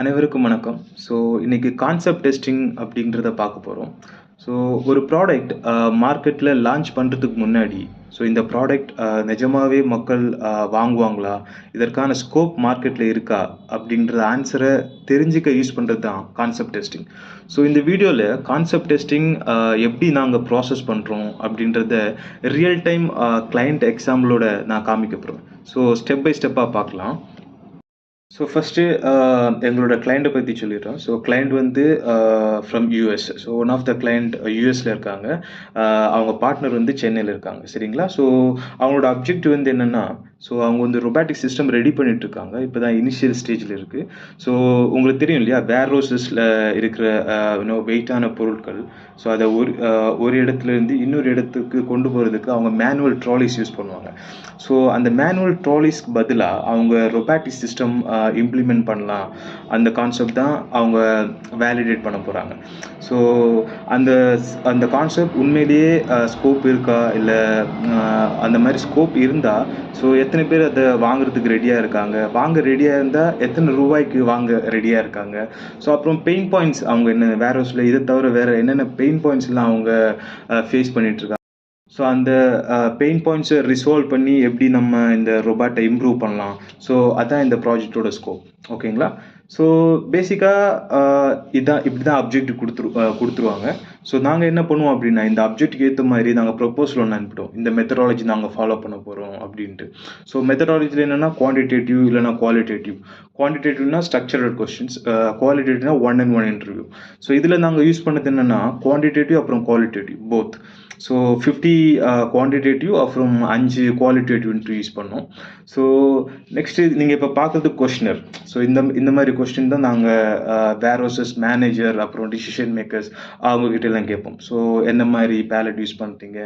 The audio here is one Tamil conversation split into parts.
அனைவருக்கும் வணக்கம். ஸோ இன்றைக்கி கான்செப்ட் டெஸ்டிங் அப்படின்றத பார்க்க போகிறோம் ஸோ ஒரு ப்ராடக்ட் மார்க்கெட்டில் லான்ச் பண்ணுறதுக்கு முன்னாடி ஸோ இந்த ப்ராடக்ட் நிஜமாகவே மக்கள் வாங்குவாங்களா? இதற்கான ஸ்கோப் மார்க்கெட்டில் இருக்கா? அப்படின்ற ஆன்சரை தெரிஞ்சுக்க யூஸ் பண்ணுறது தான் கான்செப்ட் டெஸ்டிங் ஸோ இந்த வீடியோவில் கான்செப்ட் டெஸ்டிங் எப்படி நாங்கள் ப்ராசஸ் பண்ணுறோம் அப்படின்றத ரியல் டைம் கிளைண்ட் எக்ஸாம்பிளோட நான் காமிக்க போகிறேன் ஸோ ஸ்டெப் பை ஸ்டெப்பாக பார்க்கலாம். ஸோ ஃபஸ்ட்டு uh, எங்களோட கிளைண்ட்டை பற்றி சொல்லிடுறோம். ஸோ கிளைண்ட் வந்து from US so one of the client யூஎஸில் இருக்காங்க. Uh, அவங்க பார்ட்னர் வந்து சென்னையில் இருக்காங்க. சரிங்களா? ஸோ அவங்களோட அப்ஜெக்ட் வந்து என்னென்னா ஸோ அவங்க வந்து ரொபாட்டிக் சிஸ்டம் ரெடி பண்ணிட்டு இருக்காங்க இப்போ தான் இனிஷியல் ஸ்டேஜில் இருக்குது ஸோ உங்களுக்கு தெரியும் இல்லையா? வேர் ரோசஸில் இருக்கிற இன்னும் வெயிட்டான பொருட்கள். ஸோ அதை ஒரு ஒரு இடத்துல இருந்து இன்னொரு இடத்துக்கு கொண்டு போகிறதுக்கு அவங்க மேனுவல் ட்ராலிஸ் யூஸ் பண்ணுவாங்க. ஸோ அந்த மேனுவல் ட்ராலிஸ்க்கு பதிலாக அவங்க ரொபாட்டிக் சிஸ்டம் இம்ப்ளிமெண்ட் பண்ணலாம். அந்த கான்செப்ட் தான் அவங்க வேலிடேட் பண்ண போகிறாங்க ஸோ அந்த அந்த கான்செப்ட் உண்மையிலேயே ஸ்கோப் இருக்கா? இல்லை அந்த மாதிரி ஸ்கோப் இருந்தால் ஸோ எத்தனை பேர் அதை வாங்குறதுக்கு ரெடியாக இருக்காங்க? வாங்க ரெடியாக இருந்தால் எத்தனை ரூபாய்க்கு வாங்க ரெடியாக இருக்காங்க? ஸோ அப்புறம் பெயின் பாயிண்ட்ஸ் அவங்க என்ன வேற ஹவுஸில் இதை தவிர வேறு என்னென்ன பெயின் பாயிண்ட்ஸ்லாம் அவங்க ஃபேஸ் பண்ணிகிட்ருக்காங்க இருக்காங்க? ஸோ அந்த பெயின் பாயிண்ட்ஸை ரிசால்வ் பண்ணி எப்படி நம்ம இந்த ரொபாட்டை இம்ப்ரூவ் பண்ணலாம்? ஸோ அதான் இந்த ப்ராஜெக்டோட ஸ்கோப் ஓகேங்களா ஸோ பேசிக்காக இதான் இப்படி தான் அப்ஜெக்ட் கொடுத்துரு கொடுத்துருவாங்க. ஸோ நாங்கள் என்ன பண்ணுவோம் அப்படின்னா இந்த அப்ஜெக்ட்டுக்கு ஏற்ற மாதிரி நாங்கள் ப்ரொப்போசல் ஒன்று அனுப்பிட்டோம். இந்த மெத்தடாலஜி நாங்கள் ஃபாலோ பண்ண போகிறோம் அப்படின்ட்டு. ஸோ மெத்தடாலஜியில் என்னென்னா குவான்டிடேட்டிவ் இல்லைனா குவாலிட்டேட்டிவ் குவான்டிடேட்டிவ்னா structured questions குவாலிட்டேட்டிவ்னா one and one interview so இதில் நாங்கள் யூஸ் பண்ணது என்னென்னா குவான்டிடேட்டிவ் அப்புறம் qualitative both so fifty quantitative அப்புறம் அஞ்சு குவாலிட்டேட்டிவ் இன்டர்வியூ யூஸ் பண்ணோம். ஸோ நெக்ஸ்ட் நீங்கள் இப்போ பார்க்குறது கொஸ்டினர் ஸோ இந்த இந்த மாதிரி கொஸ்டின் தான் நாங்கள் வேரோசஸ் மேனேஜர் அப்புறம் டிசிஷன் மேக்கர்ஸ் அவங்ககிட்ட தான் கேட்போம். ஸோ என்ன மாதிரி பேலட் யூஸ் பண்ணுறீங்க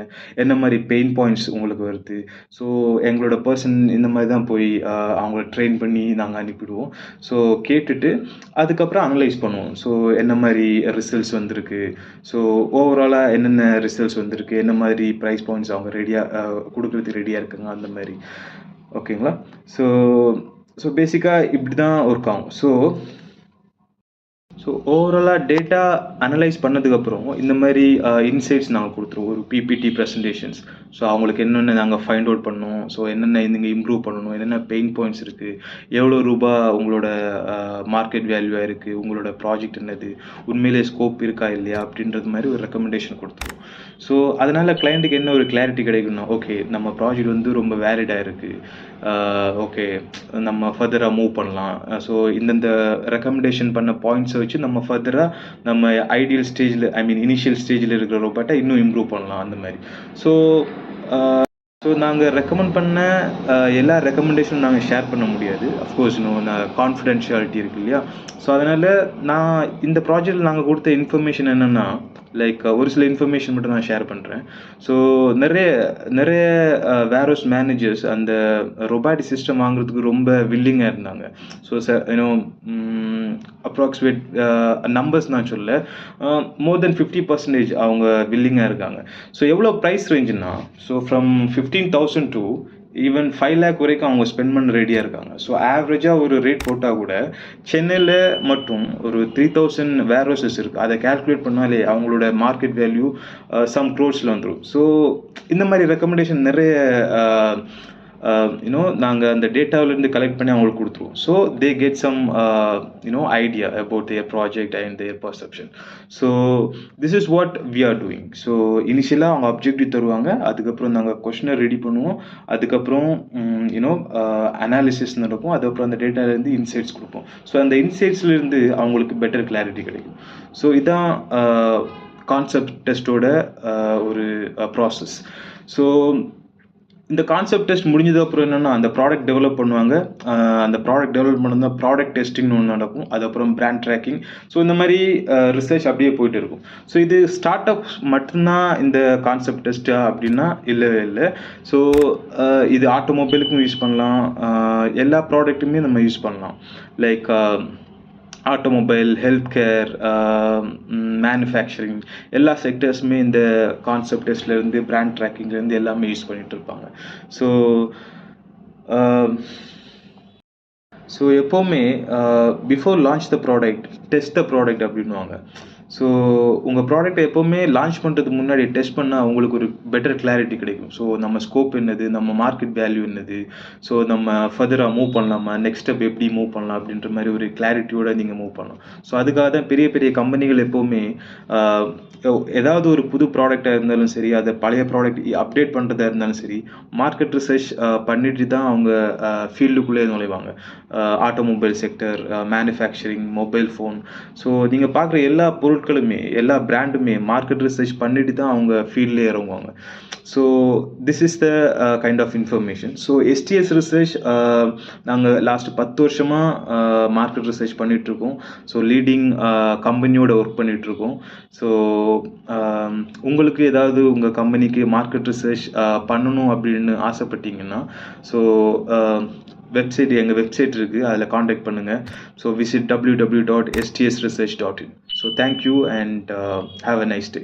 என்ன மாதிரி பெயின் பாயிண்ட்ஸ் உங்களுக்கு வருது? ஸோ எங்களோட பர்சன் இந்த மாதிரி தான் போய் அவங்கள ட்ரெயின் பண்ணி நாங்கள் அனுப்பிடுவோம். ஸோ கேட்டுட்டு அதுக்கப்புறம் அனலைஸ் பண்ணுவோம். ஸோ என்ன மாதிரி ரிசல்ட்ஸ் வந்திருக்கு? ஸோ ஓவராலாக என்னென்ன ரிசல்ட்ஸ் வந்திருக்கு? என்ன மாதிரி ப்ரைஸ் பாயிண்ட்ஸ் அவங்க ரெடியாக கொடுக்குறதுக்கு ரெடியாக இருக்குங்க? அந்த மாதிரி. ஓகேங்களா ஸோ ஸோ பேசிக்காக இப்படி தான் ஒர்க் ஆகும். ஸோ ஸோ ஓவராலாக டேட்டா அனலைஸ் பண்ணதுக்கப்புறம் இந்த மாதிரி இன்சைட்ஸ் நாங்கள் கொடுத்துருவோம். ஒரு பிபிடி ப்ரெசன்டேஷன்ஸ் ஸோ அவங்களுக்கு என்னென்ன நாங்கள் ஃபைண்ட் அவுட் பண்ணோம். ஸோ என்னென்ன இதுங்க இம்ப்ரூவ் பண்ணணும்? என்னென்ன பெயின் பாயிண்ட்ஸ் இருக்குது எவ்வளோ ரூபா உங்களோட மார்க்கெட் வேல்யூவாக இருக்குது உங்களோட ப்ராஜெக்ட் என்னது? உண்மையிலே ஸ்கோப் இருக்கா இல்லையா? அப்படின்றது மாதிரி ஒரு ரெக்கமெண்டேஷன் கொடுத்துருவோம். ஸோ அதனால் கிளைண்ட்டுக்கு என்ன ஒரு கிளாரிட்டி கிடைக்கும்னா ஓகே நம்ம ப்ராஜெக்ட் வந்து ரொம்ப வேலிடாக இருக்குது ஓகே நம்ம ஃபர்தராக மூவ் பண்ணலாம். ஸோ இந்தந்த ரெக்கமெண்டேஷன் பண்ண பாயிண்ட்ஸை வச்சு நம்ம ஃபர்தராக நம்ம ஐடியல் ஸ்டேஜில் ஐ மீன் இனிஷியல் ஸ்டேஜில் இருக்கிற ரோபோட்டை இன்னும் இம்ப்ரூவ் பண்ணலாம் அந்த மாதிரி. ஸோ ஸோ நாங்கள் ரெக்கமெண்ட் பண்ண எல்லா ரெக்கமெண்டேஷனும் நாங்கள் ஷேர் பண்ண முடியாது. அஃப்கோர்ஸ் இன்னும் கான்ஃபிடென்ஷியாலிட்டி இருக்கு இல்லையா? ஸோ அதனால் நான் இந்த ப்ராஜெக்ட் நாங்கள் கொடுத்த இன்ஃபர்மேஷன் என்னென்னா லைக் ஒரு சில இன்ஃபர்மேஷன் மட்டும் நான் ஷேர் பண்ணுறேன் ஸோ நிறைய நிறைய uh, வேரோஸ் மேனேஜர்ஸ் அந்த ரொபாட்டிக் சிஸ்டம் வாங்குறதுக்கு ரொம்ப வில்லிங்காக இருந்தாங்க. ஸோ ச யூனோ அப்ராக்சிமேட் நம்பர்ஸ் நான் சொல்ல மோர் தென் ஃபிஃப்டி பர்சன்டேஜ் அவங்க வில்லிங்காக இருக்காங்க. ஸோ எவ்வளோ price ரேஞ்சுன்னா so from fifteen thousand to even five lakh வரைக்கும் அவங்க ஸ்பெண்ட் பண்ண ரெடியாக இருக்காங்க. ஸோ ஆவரேஜாக ஒரு ரேட் போட்டால் கூட சென்னையில் மட்டும் ஒரு த்ரீ தௌசண்ட் வேரோசஸ் இருக்குது அதை கால்குலேட் பண்ணாலே அவங்களோட மார்க்கெட் வேல்யூ சம் க்ரோர்ஸில் வந்துடும் ஸோ இந்த மாதிரி ரெக்கமெண்டேஷன் நிறைய uh, Um, யூனோ நாங்கள் அந்த டேட்டாவிலேருந்து கலெக்ட் பண்ணி அவங்களுக்கு கொடுத்துருவோம். So they get some you know idea about their project and their perception so this is what we are doing so இனிஷியலாக அவங்க அப்ஜெக்டிவ் தருவாங்க. அதுக்கப்புறம் நாங்கள் கொஷினை ரெடி பண்ணுவோம். அதுக்கப்புறம் யூனோ அனாலிசிஸ் uh, நடக்கும். அதுக்கப்புறம் அந்த டேட்டாலேருந்து இன்சைட்ஸ் கொடுப்போம். ஸோ அந்த இன்சைட்ஸ்லேருந்து அவங்களுக்கு பெட்டர் கிளாரிட்டி கிடைக்கும். ஸோ இதான் uh, கான்செப்ட் டெஸ்ட்டோட uh, ஒரு ப்ராசஸ் ஸோ இந்த கான்செப்ட் டெஸ்ட் முடிஞ்சது அப்புறம் என்னன்னா அந்த ப்ராடக்ட் டெவலப் பண்ணுவாங்க. அந்த ப்ராடக்ட் டெவலப் பண்ணது ப்ராடக்ட் டெஸ்டிங்னு ஒன்று நடக்கும். அதுக்கப்புறம் பிராண்ட் ட்ராக்கிங் ஸோ இந்த மாதிரி ரிசர்ச் அப்படியே போயிட்டு இருக்கும். ஸோ இது ஸ்டார்ட் அப் மட்டும்தான் இந்த கான்செப்ட் டெஸ்ட்டா அப்படின்னா இல்லவே இல்லை. ஸோ இது ஆட்டோமொபைலுக்கும் யூஸ் பண்ணலாம். எல்லா ப்ராடக்ட்டுமே நம்ம யூஸ் பண்ணலாம். Like automobile health care manufacturing எல்லா செக்டர்ஸுமே இந்த கான்செப்ட் டெஸ்ட்லேருந்து பிராண்ட் ட்ராக்கிங்லேருந்து எல்லாமே யூஸ் பண்ணிகிட்டு இருப்பாங்க ஸோ ஸோ um, எப்போவுமே before launch the product test the product அப்படின்னுவாங்க. ஸோ உங்கள் ப்ராடக்ட்டை எப்போவுமே லான்ச் பண்ணுறதுக்கு முன்னாடி டெஸ்ட் பண்ணால் உங்களுக்கு ஒரு பெட்டர் கிளாரிட்டி கிடைக்கும். ஸோ நம்ம ஸ்கோப் என்னது? நம்ம மார்க்கெட் வேல்யூ என்னது? ஸோ நம்ம ஃபர்தராக மூவ் பண்ணலாமா? நெக்ஸ்ட் ஸ்டெப் எப்படி மூவ் பண்ணலாம்? அப்படின்ற மாதிரி ஒரு கிளாரிட்டியோடு நீங்கள் மூவ் பண்ணலாம். ஸோ அதுக்காக தான் பெரிய பெரிய கம்பெனிகள் எப்போவுமே ஏதாவது ஒரு புது ப்ராடக்டாக இருந்தாலும் சரி அதை பழைய ப்ராடக்ட் அப்டேட் பண்ணுறதா இருந்தாலும் சரி மார்க்கெட் ரிசர்ச் பண்ணிட்டு தான் அவங்க ஃபீல்டுக்குள்ளே நுழைவாங்க. Automobile sector manufacturing mobile phone so நீங்கள் பார்க்குற எல்லா பொருட்களுமே எல்லா பிராண்டுமே மார்க்கெட் ரிசர்ச் பண்ணிட்டு தான் அவங்க ஃபீல்ட்லேயே இறங்குவாங்க. So this is the kind of information so STS research நாங்கள் லாஸ்ட் பத்து வருஷமாக மார்க்கெட் ரிசர்ச் பண்ணிகிட்ருக்கோம் ஸோ லீடிங் கம்பெனியோட ஒர்க் பண்ணிகிட்ருக்கோம் ஸோ உங்களுக்கு ஏதாவது உங்கள் கம்பெனிக்கு மார்க்கெட் ரிசர்ச் பண்ணணும் அப்படின்னு ஆசைப்பட்டீங்கன்னா ஸோ வெப்சைட் எங்கள் வெப்சைட் இருக்குது அதில் காண்டாக்ட் பண்ணுங்கள் so visit W W dot STS research dot in so thank you and have a nice day